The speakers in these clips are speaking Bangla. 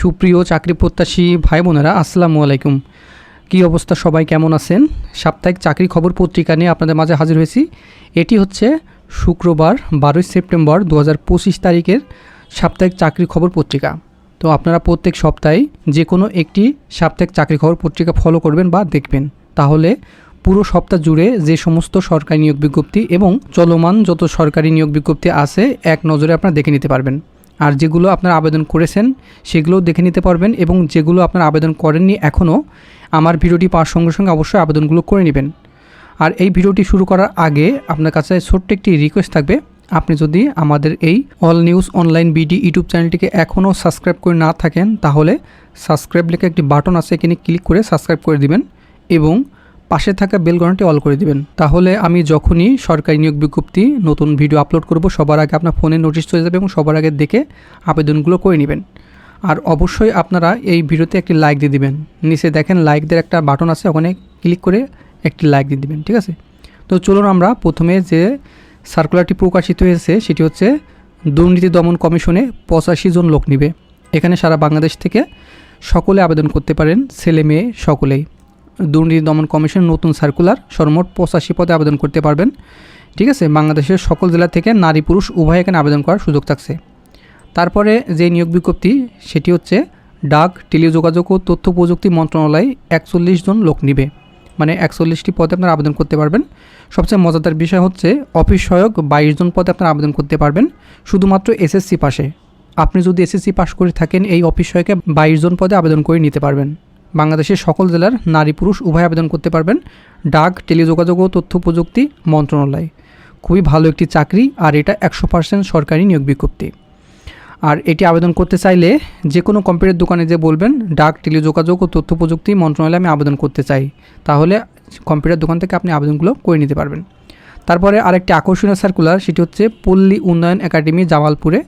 সুপ্রিয় চাকরি প্রত্যাশী ভাই বোনেরা আসসালামু আলাইকুম। কী অবস্থা? সবাই কেমন আছেন? সাপ্তাহিক চাকরি খবর পত্রিকা নিয়ে আপনাদের মাঝে হাজির হয়েছি। এটি হচ্ছে শুক্রবার, বারোই সেপ্টেম্বর দু পঁচিশ তারিখের সাপ্তাহিক চাকরি খবর পত্রিকা। তো আপনারা প্রত্যেক সপ্তাহে যে কোনো একটি সাপ্তাহিক চাকরি খবর পত্রিকা ফলো করবেন বা দেখবেন। তাহলে পুরো সপ্তাহ জুড়ে যে সমস্ত সরকারি নিয়োগ বিজ্ঞপ্তি এবং চলমান যত সরকারি নিয়োগ বিজ্ঞপ্তি আছে, এক নজরে আপনারা দেখে নিতে পারবেন। আর যেগুলো আপনারা আবেদন করেছেন, সেগুলোও দেখে নিতে পারবেন এবং যেগুলো আপনারা আবেদন করেননি এখনও, আমার ভিডিওটি পাওয়ার সঙ্গে সঙ্গে অবশ্যই আবেদনগুলো করে নেবেন। আর এই ভিডিওটি শুরু করার আগে আপনার কাছে ছোট্ট একটি রিকোয়েস্ট থাকবে। আপনি যদি আমাদের এই all news online BD YouTube চ্যানেলটিকে এখনও সাবস্ক্রাইব করে না থাকেন, তাহলে সাবস্ক্রাইব লেখা একটি বাটন আছে, এখানে ক্লিক করে সাবস্ক্রাইব করে দিবেন এবং পাশে থাকা বেল অল করে দিবেন। তাহলে আমি যখনই সরকারি নিয়োগ বিজ্ঞপ্তি নতুন ভিডিও আপলোড করব, সবার আগে আপনার ফোনে নোটিশ চলে যাবে এবং সবার আগে দেখে আবেদনগুলো করে নেবেন। আর অবশ্যই আপনারা এই ভিডিওতে একটি লাইক দিয়ে দিবেন। নিচে দেখেন লাইক দেওয়ার একটা বাটন আছে, ওখানে ক্লিক করে একটি লাইক দিয়ে দিবেন, ঠিক আছে? তো চলুন আমরা প্রথমে যে সার্কুলারটি প্রকাশিত হয়েছে, সেটি হচ্ছে দুর্নীতি দমন কমিশনে পঁচাশি জন লোক নিবে। এখানে সারা বাংলাদেশ থেকে সকলে আবেদন করতে পারেন, ছেলে মেয়ে সকলেই। দুর্নীতি দমন কমিশন নতুন সার্কুলার সর্বমোট পঁচাশি পদে আবেদন করতে পারবেন। ঠিক আছে, বাংলাদেশের সকল জেলা থেকে নারী পুরুষ উভয় এখানে আবেদন করার সুযোগ থাকছে। তারপরে যে নিয়োগ বিজ্ঞপ্তি, সেটি হচ্ছে ডাক, টেলিযোগাযোগ ও তথ্য প্রযুক্তি মন্ত্রণালয় একচল্লিশ জন লোক নিবে। মানে একচল্লিশটি পদে আপনারা আবেদন করতে পারবেন। সবচেয়ে মজাদার বিষয় হচ্ছে অফিস সহায়ক বাইশ জন পদে আপনারা আবেদন করতে পারবেন, শুধুমাত্র এসএসসি পাশে। আপনি যদি এসএসসি পাশ করে থাকেন, এই অফিস সহায়কে বাইশ জন পদে আবেদন করে নিতে পারবেন। বাংলাদেশের সকল জেলার নারী পুরুষ উভয় আবেদন করতে পারবেন। ডাক, টেলিযোগাযোগ ও তথ্য প্রযুক্তি মন্ত্রণালয়। খুবই ভালো একটি চাকরি আর এটা একশো পার্সেন্ট সরকারি নিয়োগ বিজ্ঞপ্তি। আর এটি আবেদন করতে চাইলে যে কোনো কম্পিউটার দোকানে যে বলবেন, ডাক, টেলিযোগাযোগ ও তথ্য প্রযুক্তি মন্ত্রণালয়ে, আমি আবেদন করতে চাই। তাহলে কম্পিউটার দোকান থেকে আপনি আবেদনগুলো করে নিতে পারবেন। তারপরে আরেকটি আকর্ষণীয় সার্কুলার সেটি হচ্ছে পল্লী উন্নয়ন একাডেমি, জামালপুরে।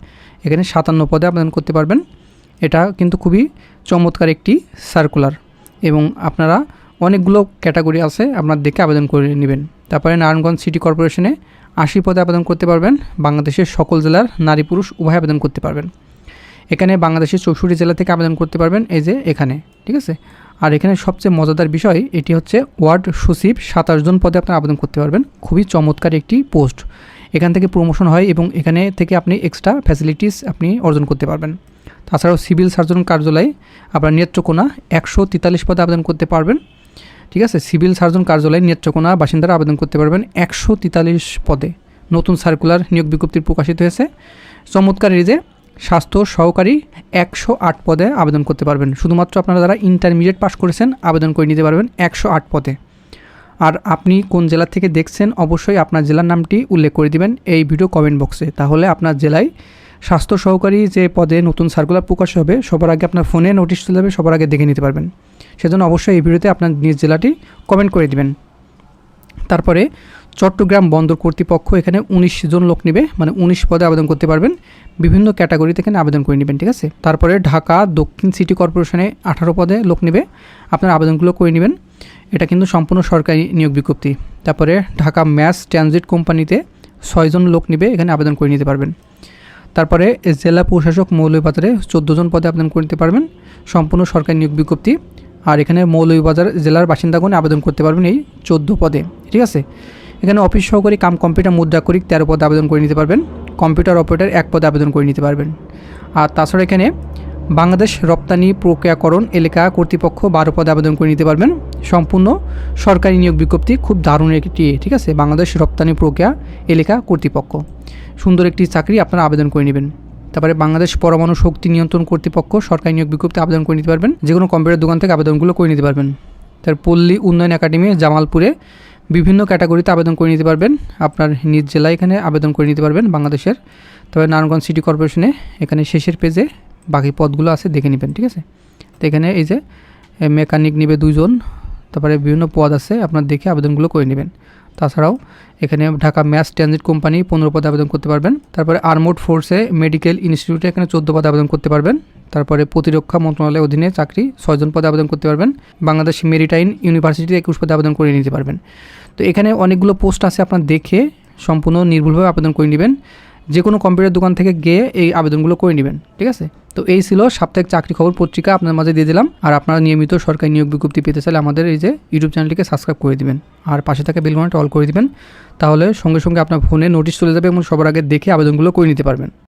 এখানে সাতান্ন পদে আবেদন করতে পারবেন। এটা কিন্তু খুবই চমৎকার একটি সার্কুলার এবং আপনারা অনেকগুলো ক্যাটাগরি আছে, আপনার দেখে আবেদন করে নেবেন। তারপরে নারায়ণগঞ্জ সিটি কর্পোরেশনে আশি পদে আবেদন করতে পারবেন, বাংলাদেশের সকল জেলার নারী পুরুষ উভয় আবেদন করতে পারবেন। এখানে বাংলাদেশের চৌষট্টি জেলা থেকে আবেদন করতে পারবেন, এই যে এখানে, ঠিক আছে? আর এখানে সবচেয়ে মজাদার বিষয়, এটি হচ্ছে ওয়ার্ড সচিব সাতাশ জন পদে আপনারা আবেদন করতে পারবেন। খুবই চমৎকার একটি পোস্ট। এখান থেকে প্রমোশন হয় এবং এখানে থেকে আপনি এক্সট্রা ফ্যাসিলিটিস আপনি অর্জন করতে পারবেন। তাছাড়াও সিভিল সার্জন কার্যালয়ে আপনার নেত্রকোনা একশো তেতাল্লিশ পদে আবেদন করতে পারবেন। ঠিক আছে? সিভিল সার্জন কার্যালয়ে নেত্রকোনা বাসিন্দারা আবেদন করতে পারবেন একশো তেতাল্লিশ পদে। নতুন সার্কুলার নিয়োগ বিজ্ঞপ্তি প্রকাশিত হয়েছে। চমৎকার যে, স্বাস্থ্য সহকারী একশো আট পদে আবেদন করতে পারবেন। শুধুমাত্র আপনারা যারা ইন্টারমিডিয়েট পাস করেছেন, আবেদন করে নিতে পারবেন একশো আট পদে। আর আপনি কোন জেলা থেকে দেখছেন, অবশ্যই আপনার জেলার নামটি উল্লেখ করে দিবেন এই ভিডিও কমেন্ট বক্সে তাহলে আপনার জেলায় স্বাস্থ্য সহকারী যে পদে নতুন সার্কুলার প্রকাশ হবে, সবার আগে আপনার ফোনে নোটিশ চলে যাবে, সবার আগে দেখে নিতে পারবেন। সেজন্য অবশ্যই এই ভিডিওতে আপনার নিজ জেলাটি কমেন্ট করে দিবেন। তারপরে চট্টগ্রাম বন্দর কর্তৃপক্ষ এখানে উনিশ জন লোক নেবে মানে উনিশ পদে আবেদন করতে পারবেন। বিভিন্ন ক্যাটাগরিতে এখানে আবেদন করে নেবেন, ঠিক আছে? তারপরে ঢাকা দক্ষিণ সিটি কর্পোরেশনে আঠারো পদে লোক নেবে, আপনার আবেদনগুলো করে নেবেন। এটা কিন্তু সম্পূর্ণ সরকারি নিয়োগ বিজ্ঞপ্তি। তারপরে ঢাকা ম্যাস ট্রানজিট কোম্পানিতে ছয়জন লোক নেবে, এখানে আবেদন করে নিতে পারবেন। তারপরে জেলা প্রশাসক মৌলভীবাজারে জন পদে আবেদন করে নিতে পারবেন, সম্পূর্ণ সরকারি নিয়োগ বিজ্ঞপ্তি। আর এখানে মৌলভীবাজার জেলার বাসিন্দাগণে আবেদন করতে পারবেন এই চোদ্দ পদে, ঠিক আছে? এখানে অফিস সহকারী কাম কম্পিউটার মুদ্রাকরিক তেরো পদে আবেদন করে নিতে পারবেন, কম্পিউটার অপারেটর এক পদে আবেদন করে নিতে পারবেন। আর তাছাড়া এখানে বাংলাদেশ রপ্তানি প্রক্রিয়াকরণ এলাকা কর্তৃপক্ষ বারো পদে আবেদন করে নিতে পারবেন। সম্পূর্ণ সরকারি নিয়োগ বিজ্ঞপ্তি খুব দারুণ একটি, ঠিক আছে? বাংলাদেশ রপ্তানি প্রক্রিয়া এলাকা কর্তৃপক্ষ। সুন্দর একটি চাকরি আপনারা আবেদন করে নেবেন। তারপরে বাংলাদেশ পরমাণু শক্তি নিয়ন্ত্রণ কর্তৃপক্ষ সরকারি নিয়োগ বিজ্ঞপ্তি আবেদন করে নিতে পারবেন। যে কোনো কম্পিউটার দোকান থেকে আবেদনগুলো করে নিতে পারবেন। তার পল্লী উন্নয়ন একাডেমি, জামালপুরে বিভিন্ন ক্যাটাগরিতে আবেদন করে নিতে পারবেন। আপনার নিজ জেলায় এখানে আবেদন করে নিতে পারবেন বাংলাদেশের। তবে নারায়ণগঞ্জ সিটি কর্পোরেশনে এখানে শেষের পেজে বাকি পদগুলো আছে, দেখে নেবেন, ঠিক আছে? তো এখানে এই যে মেকানিক নেবে দুজন তারপরে বিভিন্ন পদ আছে, আপনার দেখে আবেদনগুলো করে নেবেন। তাছাড়াও এখানে ঢাকা ম্যাস ট্রানজিট কোম্পানি পনেরো পদে আবেদন করতে পারবেন, তারপরে আর্মোড ফোর্সে মেডিকেল ইনস্টিটিউটে এখানে চোদ্দ পদে আবেদন করতে পারবেন, তারপরে প্রতিরক্ষা মন্ত্রণালয়ের অধীনে চাকরি ছয়জন পদে আবেদন করতে পারবেন, বাংলাদেশ মেরিটাইন ইউনিভার্সিটিতে একুশ পদে আবেদন করে নিতে পারবেন। তো এখানে অনেকগুলো পোস্ট আছে, আপনার দেখে সম্পূর্ণ নির্ভুলভাবে আবেদন করে নেবেন। যে কোনো কম্পিউটার দোকান থেকে গিয়ে এই আবেদনগুলো করে নেবেন, ঠিক আছে? তো এই ছিল সাপ্তাহিক চাকরি খবর পত্রিকা আপনার মাঝে দিয়ে দিলাম। আর আপনারা নিয়মিত সরকারি নিয়োগ বিজ্ঞপ্তি পেতে চাইলে আমাদের এই যে ইউটিউব চ্যানেলটিকে সাবস্ক্রাইব করে দিবেন। আর পাশে থাকা বেলঘন্টা অল করে দিবেন। তাহলে সঙ্গে সঙ্গে আপনার ফোনে নোটিশ চলে যাবে এবং সবার আগে দেখে আবেদনগুলো করে নিতে পারবেন।